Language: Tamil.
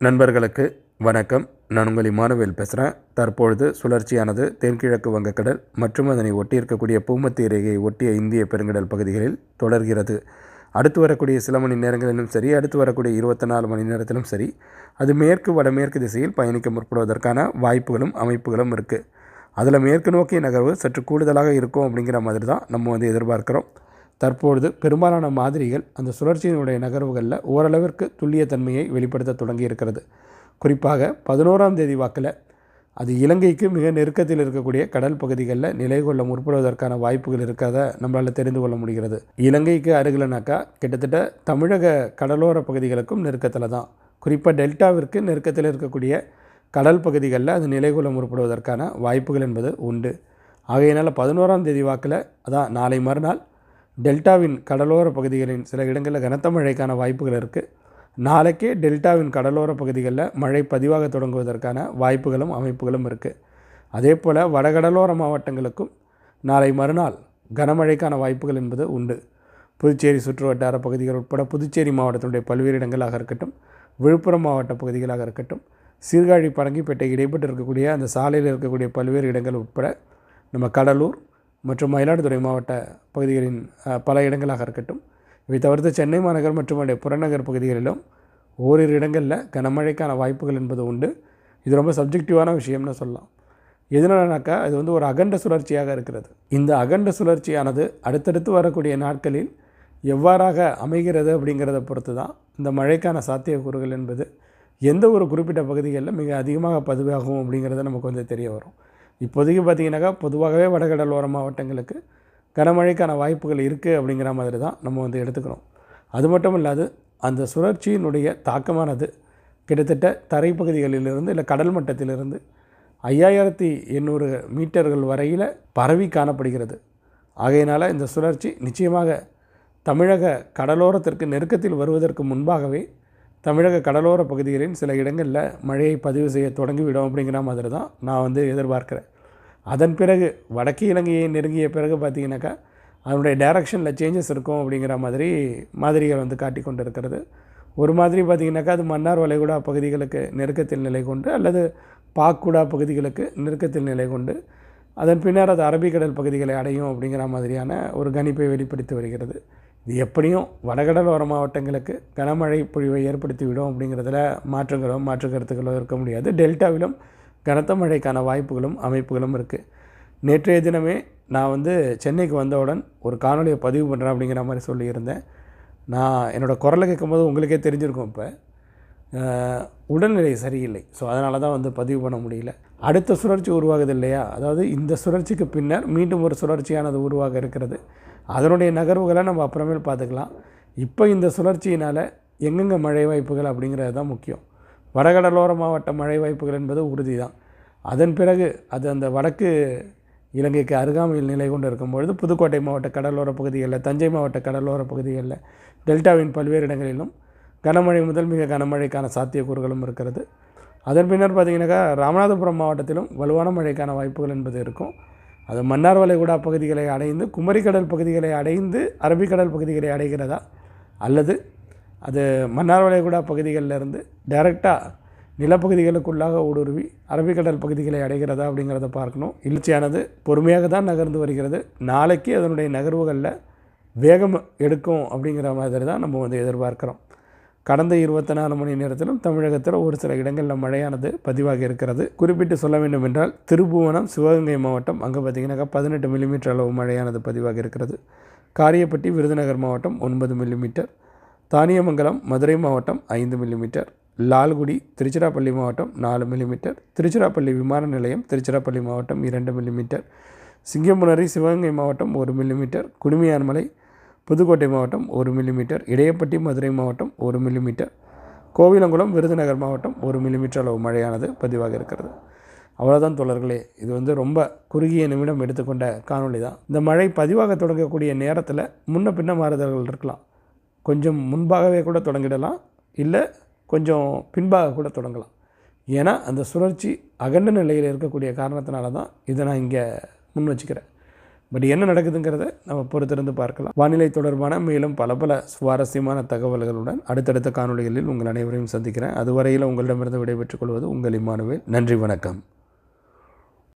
நண்பர்களுக்கு வணக்கம். நான் உங்கள் இமானுவேல் பேசுகிறேன் தற்பொழுது சுழற்சியானது தென்கிழக்கு வங்கக்கடல் மற்றும் அதனை ஒட்டியிருக்கக்கூடிய பூமத்திய ரேகையை ஒட்டிய இந்திய பெருங்கடல் பகுதிகளில் தொடர்கிறது. அடுத்து வரக்கூடிய சில மணி நேரங்களிலும் சரி அடுத்து வரக்கூடிய இருபத்தி நாலு மணி நேரத்திலும் சரி அது மேற்கு வடமேற்கு திசையில் பயணிக்க முற்படுவதற்கான வாய்ப்புகளும் அமைப்புகளும் இருக்குது அதில் மேற்கு நோக்கிய நகர்வு சற்று கூடுதலாக இருக்கும் அப்படிங்கிற மாதிரி தான் நம்ம வந்து எதிர்பார்க்குறோம். தற்பொழுது பெரும்பாலான மாதிரிகள் அந்த சுழற்சியினுடைய நகர்வுகளில் ஓரளவிற்கு துல்லியத்தன்மையை வெளிப்படுத்த தொடங்கி இருக்கிறது குறிப்பாக பதினோராம் தேதி வாக்கில் அது இலங்கைக்கு மிக நெருக்கத்தில் இருக்கக்கூடிய கடல் பகுதிகளில் நிலை கொள்ள முற்படுவதற்கான வாய்ப்புகள் இருக்கிறத நம்மளால் தெரிந்து கொள்ள முடிகிறது. இலங்கைக்கு அருகிலனாக்கா கிட்டத்தட்ட தமிழக கடலோர பகுதிகளுக்கும் நெருக்கத்தில் தான். குறிப்பாக டெல்டாவிற்கு நெருக்கத்தில் இருக்கக்கூடிய கடல் பகுதிகளில் அது நிலை கொள்ள முற்படுவதற்கான வாய்ப்புகள் என்பது உண்டு. ஆகையினால் பதினோராம் தேதி வாக்கில் அதான் நாளை மறுநாள் டெல்டாவின் கடலோர பகுதிகளின் சில இடங்களில் கனத்த மழைக்கான வாய்ப்புகள் இருக்குது நாளைக்கே டெல்டாவின் கடலோர பகுதிகளில் மழை பதிவாக தொடங்குவதற்கான வாய்ப்புகளும் அமைப்புகளும் இருக்குது அதே போல் வடகடலோர மாவட்டங்களுக்கும் நாளை மறுநாள் கனமழைக்கான வாய்ப்புகள் என்பது உண்டு. புதுச்சேரி சுற்று வட்டார பகுதிகள் உட்பட புதுச்சேரி மாவட்டத்தினுடைய பல்வேறு இடங்களாக இருக்கட்டும் விழுப்புரம் மாவட்ட பகுதிகளாக இருக்கட்டும் சீர்காழி பரங்கிப்பேட்டை இடைப்பட்டு இருக்கக்கூடிய அந்த சாலையில் இருக்கக்கூடிய பல்வேறு இடங்கள் உட்பட நம்ம கடலூர் மற்றும் மயிலாடுதுறை மாவட்ட பகுதிகளின் பல இடங்களாக இருக்கட்டும். இவை தவிர்த்து சென்னை மாநகர் மற்றும் அதனுடைய புறநகர் பகுதிகளிலும் ஓரிரு இடங்களில் கனமழைக்கான வாய்ப்புகள் என்பது உண்டு. இது ரொம்ப சப்ஜெக்டிவான விஷயம்னு சொல்லலாம். எதனாலனாக்கா அது வந்து ஒரு அகண்ட சுழற்சியாக இருக்கிறது. இந்த அகண்ட சுழற்சியானது அடுத்தடுத்து வரக்கூடிய நாட்களில் எவ்வாறாக அமைகிறது அப்படிங்கிறத பொறுத்து தான் இந்த மழைக்கான சாத்தியக்கூறுகள் என்பது எந்த ஒரு குறிப்பிட்ட பகுதிகளில் மிக அதிகமாக பதிவாகும் அப்படிங்கிறத நமக்கு வந்து தெரிய வரும். இப்போதைக்கு பார்த்திங்கனாக்கா பொதுவாகவே வடகடலோர மாவட்டங்களுக்கு கனமழைக்கான வாய்ப்புகள் இருக்குது அப்படிங்கிற மாதிரி தான் நம்ம வந்து எடுத்துக்கிறோம். அது மட்டும் இல்லாது அந்த சுழற்சியினுடைய தாக்கமானது கிட்டத்தட்ட தரைப்பகுதிகளிலிருந்து இல்லை கடல் மட்டத்திலிருந்து ஐயாயிரத்தி எண்ணூறு மீட்டர்கள் வரையில் பரவி காணப்படுகிறது. ஆகையினால் இந்த சுழற்சி நிச்சயமாக தமிழக கடலோரத்திற்கு நெருக்கத்தில் வருவதற்கு முன்பாகவே தமிழக கடலோர பகுதிகளின் சில இடங்களில் மழையை பதிவு செய்ய தொடங்கிவிடும் அப்படிங்கிற மாதிரி தான் நான் வந்து எதிர்பார்க்குறேன். அதன் பிறகு வடக்கு இலங்கையை நெருங்கிய பிறகு பார்த்திங்கனாக்கா அதனுடைய டைரக்ஷனில் சேஞ்சஸ் இருக்கும் அப்படிங்கிற மாதிரி மாதிரிகள் வந்து காட்டி கொண்டு இருக்கிறது ஒரு மாதிரி பார்த்திங்கனாக்கா அது மன்னார் வளைகுடா பகுதிகளுக்கு நெருக்கத்தில் நிலை கொண்டு அல்லது பாக்குடா பகுதிகளுக்கு நெருக்கத்தில் நிலை கொண்டு அதன் பின்னர் அது அரபிக்கடல் பகுதிகளை அடையும் அப்படிங்கிற மாதிரியான ஒரு கணிப்பை வெளிப்படுத்தி வருகிறது. இது எப்படியும் வடகடலோர மாவட்டங்களுக்கு கனமழை பொழிவை ஏற்படுத்திவிடும் அப்படிங்கிறதுல மாற்றங்களோ மாற்று கருத்துக்களோ இருக்க முடியாது. டெல்டாவிலும் கனத்த மழைக்கான வாய்ப்புகளும் அமைப்புகளும் இருக்குது நேற்றைய தினமே நான் வந்து சென்னைக்கு வந்தவுடன் ஒரு காணொலியை பதிவு பண்ணுறேன் அப்படிங்கிற மாதிரி சொல்லியிருந்தேன். நான் என்னோடய குரலை கேட்கும்போது உங்களுக்கே தெரிஞ்சிருக்கும் இப்போ. உடல்நிலை சரியில்லை. ஸோ அதனால தான் வந்து பதிவு பண்ண முடியல. அடுத்த சுழற்சி உருவாகுது இல்லையா? அதாவது இந்த சுழற்சிக்கு பின்னர் மீண்டும் ஒரு சுழற்சியானது உருவாக இருக்கிறது. அதனுடைய நகர்வுகளை நம்ம அப்புறமேல் பார்த்துக்கலாம். இப்போ இந்த சுழற்சியினால் எங்கெங்கே மழை வாய்ப்புகள் அப்படிங்கிறது தான் முக்கியம். வடகடலோர மாவட்ட மழை வாய்ப்புகள் என்பது உறுதி தான். அதன் பிறகு அது அந்த வடக்கு இலங்கைக்கு அருகாமையில் நிலை கொண்டு இருக்கும் பொழுது புதுக்கோட்டை மாவட்ட கடலோர பகுதிகளில் தஞ்சை மாவட்ட கடலோர பகுதிகளில் டெல்டாவின் பல்வேறு இடங்களிலும் கனமழை முதல் மிக கனமழைக்கான சாத்தியக்கூறுகளும் இருக்கிறது. அதன் பின்னர் பார்த்திங்கனாக்கா ராமநாதபுரம் மாவட்டத்திலும் வலுவான மழைக்கான வாய்ப்புகள் என்பது இருக்கும். அது மன்னார் வளைகுடா பகுதிகளை அடைந்து குமரிக்கடல் பகுதிகளை அடைந்து அரபிக்கடல் பகுதிகளை அடைகிறதா? அல்லது அது மன்னார் வளைகுடா பகுதிகளில் இருந்து டைரெக்டாக நிலப்பகுதிகளுக்குள்ளாக ஊடுருவி அரபிக்கடல் பகுதிகளை அடைகிறதா அப்படிங்கிறத பார்க்கணும். இழுச்சியானது பொறுமையாக தான் நகர்ந்து வருகிறது. நாளைக்கு அதனுடைய நகர்வுகளில் வேகம் எடுக்கும் அப்படிங்கிற மாதிரி தான் நம்ம வந்து எதிர்பார்க்குறோம். கடந்த இருபத்தி நாலு மணி நேரத்திலும் தமிழகத்தில் ஒரு சில இடங்களில் மழையானது பதிவாக இருக்கிறது. குறிப்பிட்டு சொல்ல வேண்டும் என்றால் திருபுவனம் சிவகங்கை மாவட்டம் அங்கே பார்த்தீங்கன்னாக்க பதினெட்டு மில்லிமீட்டர் அளவு மழையானது பதிவாக இருக்கிறது. காரியப்பட்டி விருதுநகர் மாவட்டம் ஒன்பது மில்லிமீட்டர். தானியமங்கலம் மதுரை மாவட்டம் ஐந்து மில்லிமீட்டர். லால்குடி திருச்சிராப்பள்ளி மாவட்டம் நாலு மில்லிமீட்டர். திருச்சிராப்பள்ளி விமான நிலையம் திருச்சிராப்பள்ளி மாவட்டம் இரண்டு மில்லிமீட்டர். சிங்கமுனரி சிவகங்கை மாவட்டம் ஒரு மில்லிமீட்டர். குடுமியான்மலை புதுக்கோட்டை மாவட்டம் ஒரு மில்லிமீட்டர் இடையப்பட்டி மதுரை மாவட்டம் ஒரு மில்லிமீட்டர் கோவிலங்குளம் விருதுநகர் மாவட்டம் ஒரு மில்லிமீட்டர் அளவு மழையானது பதிவாக இருக்கிறது. அவ்வளோதான் தொடர்களே இது வந்து ரொம்ப குறுகிய நிமிடம் எடுத்துக்கொண்ட காணொளி தான். இந்த மழை பதிவாக தொடங்கக்கூடிய நேரத்தில் முன்ன பின்ன மாறுதல்கள் இருக்கலாம். கொஞ்சம் முன்பாகவே கூட தொடங்கிடலாம் இல்லை கொஞ்சம் பின்பாக கூட தொடங்கலாம். ஏன்னா அந்த சுழற்சி அகண்ட நிலையில் இருக்கக்கூடிய காரணத்தினால தான் இதை நான் இங்கே முன் வச்சுக்கிறேன். பட் என்ன நடக்குதுங்கிறத நம்ம பொறுத்திருந்து பார்க்கலாம். வானிலை தொடர்பான மேலும் பல பல சுவாரஸ்யமான தகவல்களுடன் அடுத்தடுத்த காணொளிகளில் உங்கள் அனைவரையும் சந்திக்கிறேன். அதுவரையில் உங்களிடமிருந்து விடைபெற்றுக் கொள்வது உங்கள் இம்மானுவேல் நன்றி வணக்கம்.